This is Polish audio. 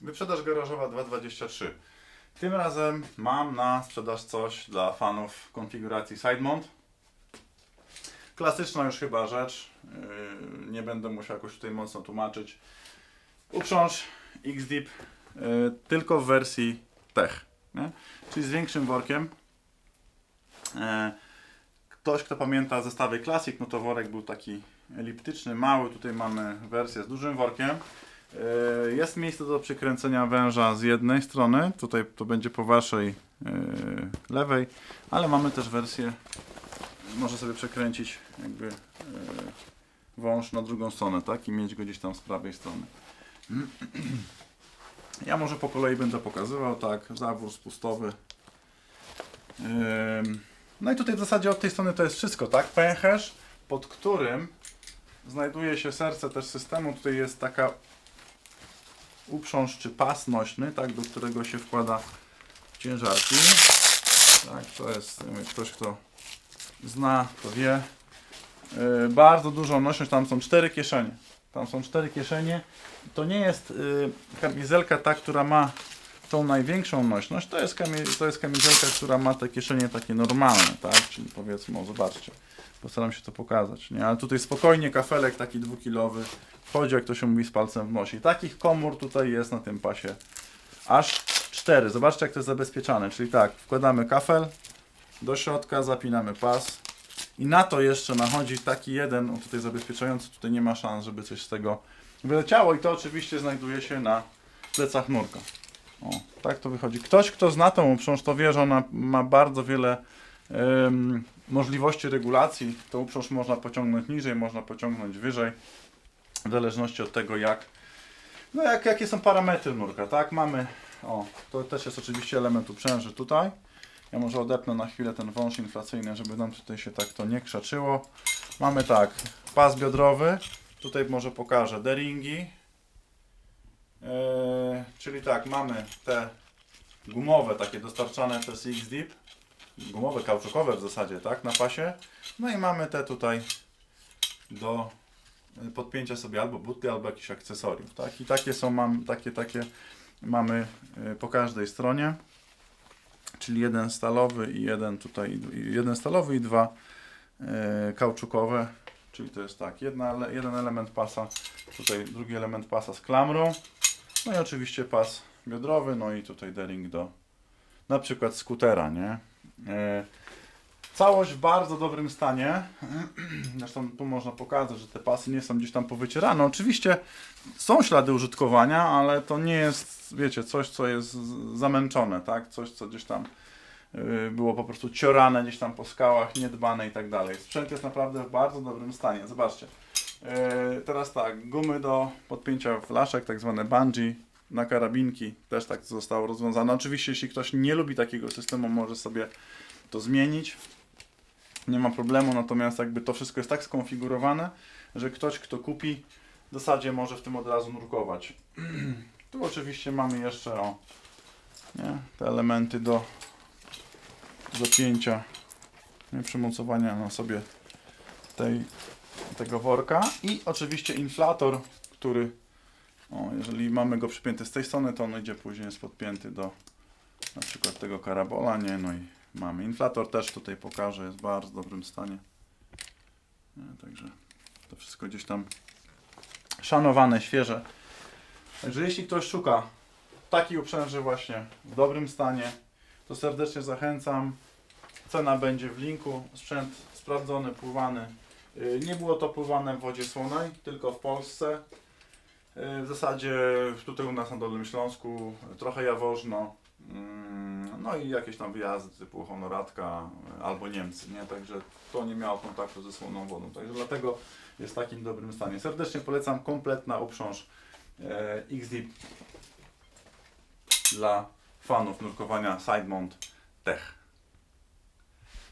Wyprzedaż garażowa 223. Tym razem mam na sprzedaż coś dla fanów konfiguracji side mount. Klasyczna już chyba rzecz. Yy, Nie będę musiał jakoś tutaj mocno tłumaczyć. Uprząż X-Deep yy, tylko w wersji Tech. Nie? Czyli z większym workiem. E, Ktoś, kto pamięta zestawy Classic, no to worek był taki eliptyczny, mały. Tutaj mamy wersję z dużym workiem. E, Jest miejsce do przykręcenia węża z jednej strony, tutaj to będzie po waszej e, lewej, ale mamy też wersję, może sobie przekręcić jakby e, wąż na drugą stronę, tak? I mieć go gdzieś tam z prawej strony. Ja może po kolei będę pokazywał, tak, zawór spustowy. No i tutaj w zasadzie od tej strony to jest wszystko, tak? Pęcherz, pod którym znajduje się serce też systemu. Tutaj jest taka uprząż czy pas nośny, tak, do którego się wkłada ciężarki. Tak, to jest ktoś, kto zna, to wie. Yy, bardzo dużą nośność, tam są cztery kieszenie. Tam są cztery kieszenie. To nie jest yy, kamizelka ta, która ma tą największą nośność. To jest, to jest kamizelka, która ma te kieszenie takie normalne, tak? Czyli powiedzmy, o zobaczcie, postaram się to pokazać, nie? Ale tutaj spokojnie kafelek taki dwukilowy wchodzi, jak to się mówi, z palcem w nosie. I takich komór tutaj jest na tym pasie aż cztery. Zobaczcie, jak to jest zabezpieczane. Czyli tak, wkładamy kafel do środka, zapinamy pas i na to jeszcze nachodzi taki jeden, o tutaj zabezpieczający, tutaj nie ma szans, żeby coś z tego wyleciało i to oczywiście znajduje się na plecach nurka. O, tak to wychodzi. Ktoś, kto zna tą uprząż, to wie, że ona ma bardzo wiele em, możliwości regulacji. Tą uprząż można pociągnąć niżej, można pociągnąć wyżej, w zależności od tego, jak, no jak, jakie są parametry nurka, tak? Mamy, o, to też jest oczywiście element uprzęży tutaj. Ja może odepnę na chwilę ten wąż inflacyjny, żeby nam tutaj się tak to nie krzaczyło. Mamy tak, pas biodrowy, tutaj może pokażę deringi, Eee, czyli tak, mamy te gumowe, takie dostarczane przez X-Deep, gumowe, kauczukowe w zasadzie, tak, na pasie. No i mamy te tutaj do y, podpięcia sobie albo buty, albo jakichś akcesoriów, tak. I takie są, mam, takie, takie mamy y, po każdej stronie. Czyli jeden stalowy i jeden tutaj, jeden stalowy i dwa y, kauczukowe. Czyli to jest tak, jedna, jeden element pasa, tutaj drugi element pasa z klamrą. No i oczywiście pas biodrowy, no i tutaj dering do na przykład skutera, nie? E, całość w bardzo dobrym stanie. Zresztą tu można pokazać, że te pasy nie są gdzieś tam powycierane. Oczywiście są ślady użytkowania, ale to nie jest, wiecie, coś, co jest zamęczone, tak? Coś, co gdzieś tam y, było po prostu ciorane gdzieś tam po skałach, niedbane i tak dalej. Sprzęt jest naprawdę w bardzo dobrym stanie. Zobaczcie. E, Teraz tak, gumy do podpięcia flaszek, tak zwane bungee na karabinki, też tak zostało rozwiązane. Oczywiście, jeśli ktoś nie lubi takiego systemu, może sobie to zmienić. Nie ma problemu, natomiast jakby to wszystko jest tak skonfigurowane, że ktoś, kto kupi, w zasadzie może w tym od razu nurkować. Tu oczywiście mamy jeszcze o, nie, te elementy do zapięcia, nie, przymocowania na sobie tej tego worka i oczywiście inflator, który o, jeżeli mamy go przypięty z tej strony, to on idzie później jest podpięty do na przykład tego karabola, nie, no i mamy. Inflator też tutaj pokażę, jest w bardzo dobrym stanie. Nie, także to wszystko gdzieś tam szanowane, świeże. Także jeśli ktoś szuka takiej uprzęży właśnie w dobrym stanie, to serdecznie zachęcam. Cena będzie w linku, sprzęt sprawdzony, pływany Nie było to pływane w wodzie słonej, tylko w Polsce. Y, W zasadzie tutaj u nas na Dolnym Śląsku, trochę Jaworzno, mm, no i jakieś tam wyjazdy typu Honoratka y, albo Niemcy, nie? Także to nie miało kontaktu ze słoną wodą, także dlatego jest w takim dobrym stanie. Serdecznie polecam kompletna uprząż e, XD dla fanów nurkowania Sidemount Tech.